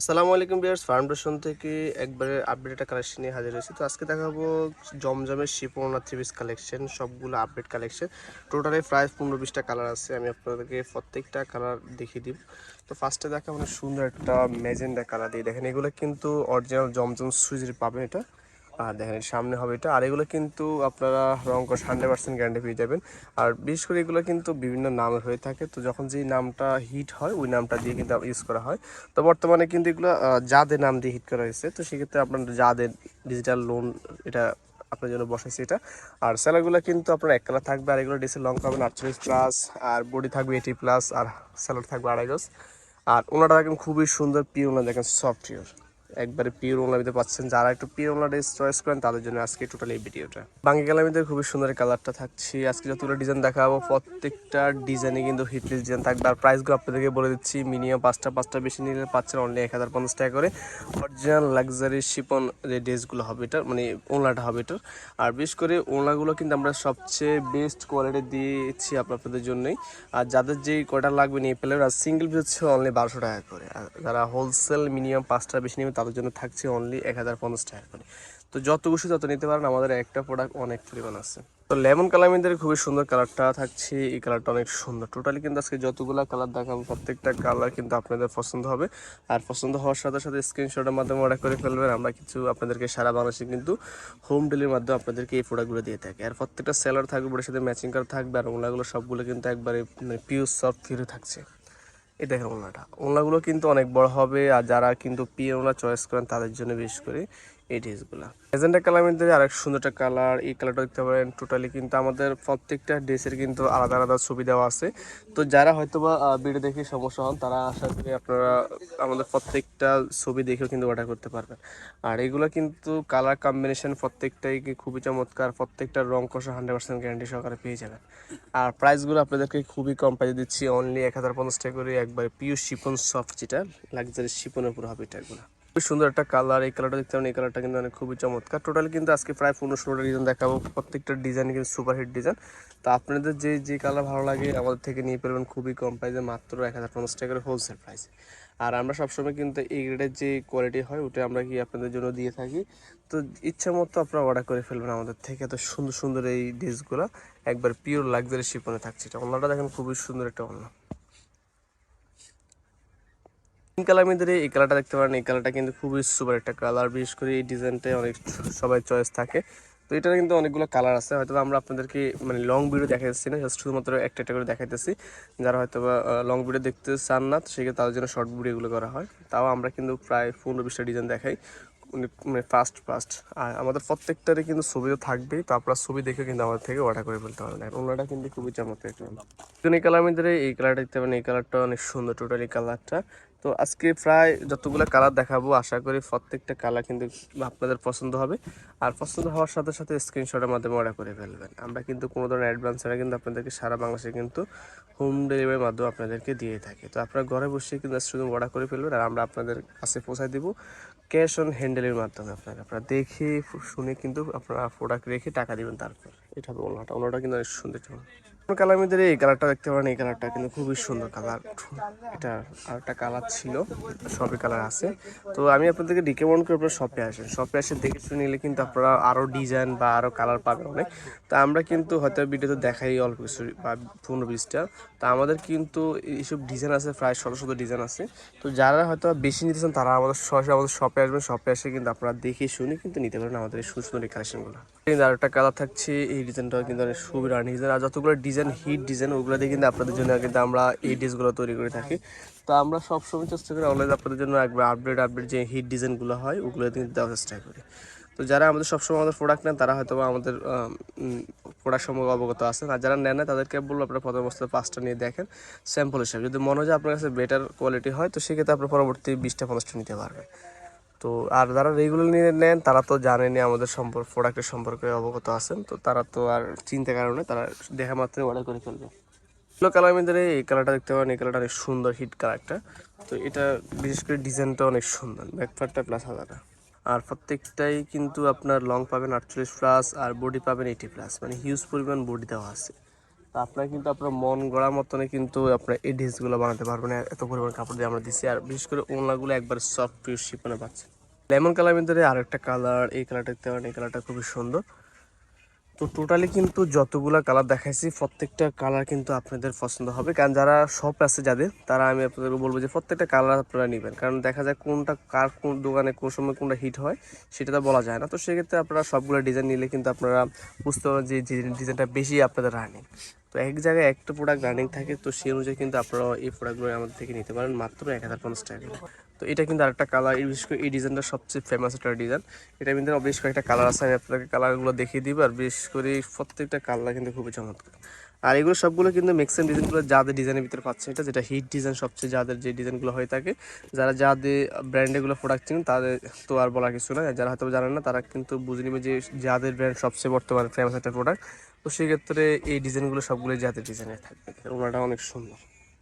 আসসালামু আলাইকুম বিয়ার্স ফাউন্ডেশন থেকে একবারে আপডেট একটা কালেকশন নিয়ে হাজির হয়েছি। তো আজকে দেখাবো জমজমের শিপনা থ্রি পিস কালেকশন সবগুলো আপডেট কালেকশন টোটালি প্রায় পনেরো বিশটা কালার আছে, আমি আপনাদেরকে প্রত্যেকটা কালার দেখিয়ে দিব। তো ফার্স্টে দেখা মানে সুন্দর একটা মেজেন্ডা কালার দিয়ে দেখেন, এগুলো কিন্তু অরিজিনাল জমজম সুইজের পাবেন এটা। আর দেখেন, সামনে হবে এটা। আর এগুলো কিন্তু আপনারা রং কষ হান্ড্রেড পার্সেন্ট গ্যারান্টি পেয়ে যাবেন। আর বিশেষ করে এগুলো কিন্তু বিভিন্ন নামের হয়ে থাকে। তো যখন যেই নামটা হিট হয়, ওই নামটা দিয়ে কিন্তু ইউজ করা হয়। তো বর্তমানে কিন্তু এগুলো যাদের নাম দিয়ে হিট করা হয়েছে, তো সেক্ষেত্রে আপনার যাদের ডিজিটাল লোন এটা আপনার জন্য বসাইছে এটা। আর স্যালারগুলো কিন্তু আপনার এক কালার থাকবে, আর এগুলো ডিসে লং পাবেন আটচল্লিশ প্লাস আর বডি থাকবে এইটি প্লাস আর স্যালার থাকবে আড়াই গজ। আর ওনাটা দেখেন খুবই সুন্দর পিওর ওনা দেখেন সফট পিওর একবারে পিওর ওনা দিতে পাচ্ছেন। যারা একটু পিওর ওলা ড্রেস চয়েস করেন, তাদের জন্য আজকে টোটাল এই ভিডিওটা বাঙ্গি কালামিদের খুবই সুন্দর কালারটা থাকছে। আজকে যতগুলো ডিজাইন দেখাবো, প্রত্যেকটা ডিজাইনে কিন্তু হিটলিস ডিজাইন থাকবে। আর প্রাইসগুলো আপনাদেরকে বলে দিচ্ছি মিনিমাম পাঁচটা পাঁচটা বেশি নিলে পাচ্ছেন অনলি এক হাজার পঞ্চাশ টাকা করে। অরিজিনাল লাক্সারি শিপন যে ড্রেসগুলো হবে এটার মানে ওলাটা হবে এটার। আর বিশেষ করে ওলাগুলো কিন্তু আমরা সবচেয়ে বেস্ট কোয়ালিটি দিয়েছি আপনাদের জন্যই। আর যাদের যেই কয়টা লাগবে নিয়ে পেলে আর সিঙ্গেল পিস হচ্ছে অনলি বারোশো টাকা করে। আর যারা হোলসেল মিনিমাম পাঁচটা বেশি নেবে তাদের জন্য থাকছে অনলি এক হাজার পঞ্চাশ টাকা করে। তো যত খুশি তত নিতে পারেন, আমাদের একটা প্রোডাক্ট অনেক পরিমাণ আছে। তো লেমন কালার কালামিদের খুবই সুন্দর কালারটা থাকছে, এই কালারটা অনেক সুন্দর। টোটালি কিন্তু আজকে যতগুলো কালার দেখাবো, প্রত্যেকটা কালার কিন্তু আপনাদের পছন্দ হবে। আর পছন্দ হওয়ার সাথে সাথে স্ক্রিনশটের মাধ্যমে অর্ডার করে ফেলবেন, আমরা কিছু আপনাদেরকে সারা বাংলাদেশে কিন্তু হোম ডেলিভারির মাধ্যমে আপনাদেরকে এই প্রোডাক্টগুলো দিয়ে থাকি। আর প্রত্যেকটা সেলার থাকবে ওটার সাথে ম্যাচিং কার থাকবে, আর ওগুলো সবগুলো কিন্তু একবারে পিওর সফট ফিরে থাকছে। এই দেখেন ওনাটা ওনাগুলো কিন্তু অনেক বড় হবে আর যারা কিন্তু পিএ ওনা চয়েস করেন তাদের জন্য বিশেষ করে এই কালার আরেক সুন্দর একটা কালার, এই কালারটা পারেন টোটালি কিন্তু আমাদের প্রত্যেকটা ড্রেসের কিন্তু আলাদা আলাদা আছে। তো যারা ভিডিও দেখে সমস্যা হন, তারা আশা করি আপনারা আমাদের প্রত্যেকটা ছবি দেখেও কিন্তু অর্ডার করতে পারবেন। আর এগুলো কিন্তু কালার কম্বিনেশন প্রত্যেকটাই খুবই চমৎকার, প্রত্যেকটা রং কষা হান্ড্রেড পার্সেন্ট গ্যারান্টি সহকারে পেয়ে যাবেন। আর প্রাইসগুলো আপনাদেরকে খুবই কম প্রাইসে দিচ্ছি অনলি এক হাজার পঞ্চাশ টাকা করে একবারে পিওর শিপন সফট যেটা লাক্সারি শিপনের উপর হবে এটাগুলো। খুবই সুন্দর একটা কালার এই কালারটা দেখতে পারেন এই কালারটা কিন্তু অনেক খুবই চমৎকার। টোটাল কিন্তু আজকে প্রায় পনেরো ষোলোটা ডিজাইন দেখাবো, প্রত্যেকটা ডিজাইন কিন্তু সুপার হিট ডিজাইন তো আপনাদের যে যে কালার ভালো লাগে আমাদের থেকে নিয়ে পেলেন খুবই কম প্রাইসে মাত্র এক হাজার পঞ্চাশ টাকা করে হোলসেল প্রাইসে আর আমরা সবসময় কিন্তু এই গ্রেডের যে কোয়ালিটি হয়, ওটা আমরা কি আপনাদের জন্য দিয়ে থাকি? তো ইচ্ছা মতো আপনারা অর্ডার করে ফেলবেন আমাদের থেকে। এত সুন্দর সুন্দর এই ড্রেসগুলো একবার পিওর লাক্সারি শিপনে থাকছে। এটা অন্যটা দেখেন খুবই সুন্দর একটা অন্য পিঙ্ক কালার মধ্যে এই কালারটা দেখতে পারেন। এই কালারটা কিন্তু খুবই সুপার একটা কালার বিশেষ করে এই ডিজাইনটা অনেক সবাই চয়েস থাকে। তো এটার কিন্তু অনেকগুলো কালার আছে। হয়তো আমরা আপনাদেরকে মানে লং ভিডিও দেখাচ্ছি না শুধুমাত্র একটা একটা করে দেখাইতেছি। যারা হয়তো বা লং ভিডিও দেখতে চান না, তো সেক্ষেত্রে তাদের জন্য শর্ট ভিডিওগুলো করা হয়। তাও আমরা কিন্তু প্রায় পনেরো বিশটা ডিজাইন দেখাই। মানে- ফাস্ট ফাস্ট আর আমাদের প্রত্যেকটারই কিন্তু ছবিও থাকবেই, তো আপনারা ছবি দেখে কিন্তু আমাদের থেকে অর্ডার করে ফেলতে পারবেন। আর ওনাটা কিন্তু খুবই চমৎকার। একটা এই কালার মধ্যে এই কালারটা দেখতে পারেন, এই কালারটা অনেক সুন্দর টোটালি কালারটা তো আজকে প্রায় যতগুলো কালার দেখাবো, আশা করি প্রত্যেকটা কালার কিন্তু আপনাদের পছন্দ হবে। আর পছন্দ হওয়ার সাথে সাথে স্ক্রিনশটের মাধ্যমে অর্ডার করে ফেলবেন। আমরা কিন্তু কোনো ধরনের অ্যাডভান্স ছাড়া কিন্তু আপনাদেরকে সারা বাংলাদেশে কিন্তু হোম ডেলিভারির মাধ্যমে আপনাদেরকে দিয়ে থাকি। তো আপনারা ঘরে বসে কিন্তু শুধু অর্ডার করে ফেলবেন আর আমরা আপনাদের কাছে পৌঁছায় দিব ক্যাশ অন হ্যান্ডেলের মাধ্যমে আপনারা। আপনারা দেখে, শুনে কিন্তু আপনারা প্রোডাক্ট রেখে টাকা দিবেন তারপর। এটা হবে ওনাটা ওনাটা কিন্তু অনেক সুন্দর কালার মধ্যে এই কালারটা দেখতে পারেন, এই কালারটা কিন্তু খুবই সুন্দর কালার এটা আর একটা কালার ছিল, সবই কালার আছে। তো আমি আপনাদেরকে রিকমেন্ড করি আপনারা শপে আসেন। শপে এসে দেখে শুনে নিলে কিন্তু আপনারা আরও ডিজাইন বা আরও কালার পাবেন অনেক। তো আমরা কিন্তু হয়তো ভিডিওতে দেখাই অল্প কিছু বা পনেরো বিশটা তো আমাদের কিন্তু এইসব ডিজাইন আছে, প্রায় শত শত ডিজাইন আছে। তো যারা হয়তো বেশি নিতে চান, তারা আমাদের সরাসরি আমাদের শপে আসবেন। শপে এসে কিন্তু আপনারা দেখে শুনে কিন্তু নিতে পারেন আমাদের এই সুন্দর সুন্দর এই কালেকশনগুলো কিন্তু আর একটা কালার থাকছে, এই ডিজাইনটাও কিন্তু অনেক রানি ডিজাইন আর যতগুলো ডিজাইন হিট ডিজাইন ওগুলো দিয়ে কিন্তু আপনাদের জন্য কিন্তু আমরা এই ড্রেসগুলো তৈরি করে থাকি। তো আমরা সবসময় চেষ্টা করি অলওয়েজ আপনাদের জন্য একবার আপডেট আপডেট যে হিট ডিজাইনগুলো হয়, ওগুলো কিন্তু দেওয়ার চেষ্টা করি। তো যারা আমাদের সবসময় আমাদের প্রোডাক্ট নেন, তারা হয়তো আমাদের প্রোডাক্ট সম্পর্কে অবগত আছেন। আর যারা নেন না, তাদেরকে বলব আপনারা প্রথম অবস্থায় পাঁচটা নিয়ে দেখেন স্যাম্পল হিসাবে। যদি মনে হয় আপনার কাছে বেটার কোয়ালিটি হয়, তো সেক্ষেত্রে আপনার পরবর্তী বিশটা, পঞ্চাশটা নিতে পারবেন। তো আর যারা রেগুলার নিয়ে নেন, তারা তো জানেনই আমাদের সম্পর্ক প্রোডাক্টের সম্পর্কে অবগত আছেন, তো তারা তো আর চিন্তা কারণে তারা দেখা মাত্রই অর্ডার করে ফেলবে। এগুলো কালার মধ্যে এই কালারটা দেখতে পারেন এই কালারটা অনেক সুন্দর হিট কালারটা তো এটা বিশেষ করে ডিজাইনটা অনেক সুন্দর ব্যাকপারটা প্লাস আলাদা। আর প্রত্যেকটাই কিন্তু আপনার লং পাবেন আটচল্লিশ প্লাস আর বডি পাবেন এইটি প্লাস মানে হিউজ পরিমাণ বডি দেওয়া আছে। তা আপনারা কিন্তু আপনার মন গড়া মতনে কিন্তু আপনার এই ড্রেসগুলো বানাতে পারবেন। এত পরিমাণ কাপড় দিয়ে আমরা দিচ্ছি আর বিশেষ করে ওনাগুলো একবার সফট পিওর শিপনে পাচ্ছেন লেমন কালার ভিতরে আরেকটা কালার এই কালারটা দেখতে পারেন, এই কালারটা খুবই সুন্দর। তো টোটালি কিন্তু যতগুলা কালার দেখাইছি, প্রত্যেকটা কালার কিন্তু আপনাদের পছন্দ হবে। কারণ যারা শপ আছে যাদের, তারা আমি আপনাদেরকে বলব যে প্রত্যেকটা কালার আপনারা নেবেন। কারণ দেখা যায় কোনটা কার কোন দোকানে কোন সময় কোনটা হিট হয়, সেটা তো বলা যায় না। তো সেক্ষেত্রে আপনারা সবগুলো ডিজাইন নিলে কিন্তু আপনারা বুঝতে পারেন যে ডিজাইনটা বেশি আপনাদের রানিং তো এক জায়গায় একটা প্রোডাক্ট রানিং থাকে, তো সেই অনুযায়ী কিন্তু আপনারা এই প্রোডাক্টগুলো আমাদের থেকে নিতে পারেন মাত্র এক হাজার পঞ্চাশ টাকা তো এটা কিন্তু আরেকটা কালার বিশেষ করে এই ডিজাইনটা সবচেয়ে ফেমাস একটা ডিজাইন এটা কিন্তু বেশ কয়েকটা কালার আছে, আমি আপনাকে কালারগুলো দেখিয়ে দিব, আর বিশেষ করে প্রত্যেকটা কালার কিন্তু খুবই চমৎকার। আর এগুলো সবগুলো কিন্তু ম্যাক্সিমাম ডিজাইনগুলো যাদের ডিজাইনের ভিতরে পাচ্ছে এটা, যেটা হিট ডিজাইন সবচেয়ে যাদের যে ডিজাইনগুলো হয়ে থাকে, যারা যাদের ব্র্যান্ডেগুলো প্রোডাক্ট চিনেন তাদের তো আর বলার কিছু না যারা হয়তো জানেন না, তারা কিন্তু বুঝে নেবে যে যাদের ব্র্যান্ড সবচেয়ে বর্তমানে ফেমাস একটা প্রোডাক্ট তো সেক্ষেত্রে এই ডিজাইনগুলো সবগুলো জাতের ডিজাইনে থাকবে। ওনাটা অনেক সুন্দর।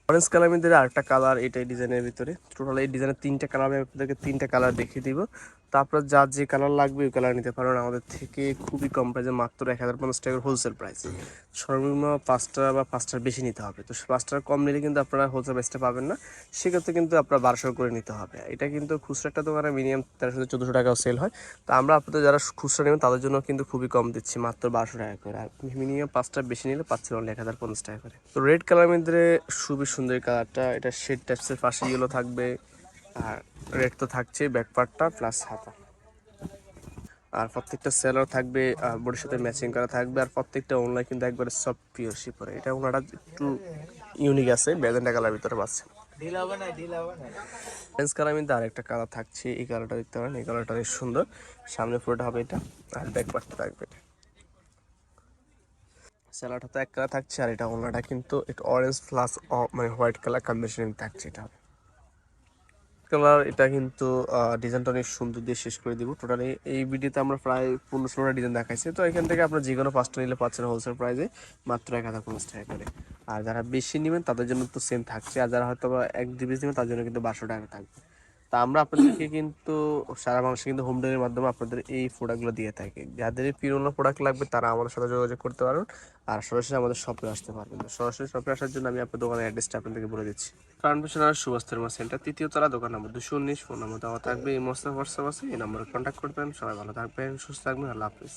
অরেঞ্জ কালার মধ্যে আরেকটা কালার এটাই ডিজাইনের ভিতরে। টোটাল এই ডিজাইনের তিনটা কালার আমি আপনাদেরকে তিনটা কালার দেখিয়ে দিব। তারপর যার যে কালার লাগবে ওই কালার নিতে পারেন আমাদের থেকে খুবই কম প্রাইসে মাত্র এক হাজার পঞ্চাশ টাকার হোলসেল প্রাইস সর্বনিম্ন পাঁচটা বা পাঁচটার বেশি নিতে হবে। তো পাঁচটার কম নিলে কিন্তু আপনারা হোলসেল প্রাইসটা পাবেন না। সেক্ষেত্রে কিন্তু আপনার বারোশো করে নিতে হবে। এটা কিন্তু খুচরা একটা দোকানে মিনিমাম তেরোশো থেকে চোদ্দোশো টাকাও সেল হয়। তো আমরা আপনাদের যারা খুচরা নেবেন, তাদের জন্য কিন্তু খুবই কম দিচ্ছি, মাত্র বারোশো টাকা করে। আর মিনিমাম পাঁচটা বেশি নিলে পাচ্ছেন অনলি এক হাজার পঞ্চাশ টাকা করে। তো রেড কালার মধ্যে খুবই সুন্দর কালারটা এটা শেড টাইপসের পাশে ইয়েলো থাকবে। আর রেড তো থাকছে ব্যাক পার্টটা প্লাস হাতা। আর প্রত্যেকটা সেলার থাকবে বডির সাথে ম্যাচিং করা থাকবে, আর প্রত্যেকটা অনলাইন কিন্তু একবারে সব পিওর শিপরে এটা ওনারা একটু ইউনিক আছে বেদেন্টা কালার ভিতরে পাচ্ছে। অরেঞ্জ কালার মধ্যে আরেকটা কালার থাকছে, এই কালারটা দেখতে পারেন, এই কালারটা বেশ সুন্দর। সামনে পুরোটা হবে এটা, আর ব্যাক পার্টটা থাকবে এটা। স্যালাডটা তো এক কালার থাকছে, আর এটা ওনাটা কিন্তু একটু অরেঞ্জ প্লাস মানে হোয়াইট কালার কম্বিনেশন থাকছে এটা। কালার এটা কিন্তু ডিজাইনটা অনেক সুন্দর দিয়ে শেষ করে দিব। টোটালি এই ভিডিওতে আমরা প্রায় পনেরো ষোলোটা ডিজাইন দেখাইছি। তো এখান থেকে আপনার যে কোনো পাঁচটা নিলে পাচ্ছেন হোলসেল প্রাইসে মাত্র এক হাজার পঞ্চাশ টাকা করে। আর যারা বেশি নেবেন, তাদের জন্য তো সেম থাকছে। আর যারা হয়তো এক দুই পিস নেবেন, তার জন্য কিন্তু বারোশো টাকা থাকবে। তা আমরা আপনাদেরকে কিন্তু সারা বাংলাদেশে কিন্তু হোম ডেলিভারির মাধ্যমে আপনাদের এই প্রোডাক্টগুলো দিয়ে থাকি। যাদের পিরোনো প্রোডাক্ট লাগবে তারা আমাদের সাথে যোগাযোগ করতে পারবেন আর সরাসরি আমাদের শপে আসতে পারবেন। সরাসরি শপে আসার জন্য আমি আপনার দোকানের অ্যাড্রেসটা আপনাদেরকে বলে দিচ্ছি। কারণ আর সুভাষ সেন্টার তৃতীয় তারা দোকান নম্বর দুশো উনিশ ফোন নম্বর দেওয়া থাকবে, এই মস্ত হোয়াটসঅ্যাপ আছে এই নম্বরে কন্ট্যাক্ট করবেন। সবাই ভালো থাকবেন, সুস্থ থাকবেন, আল্লাহ হাফিজ।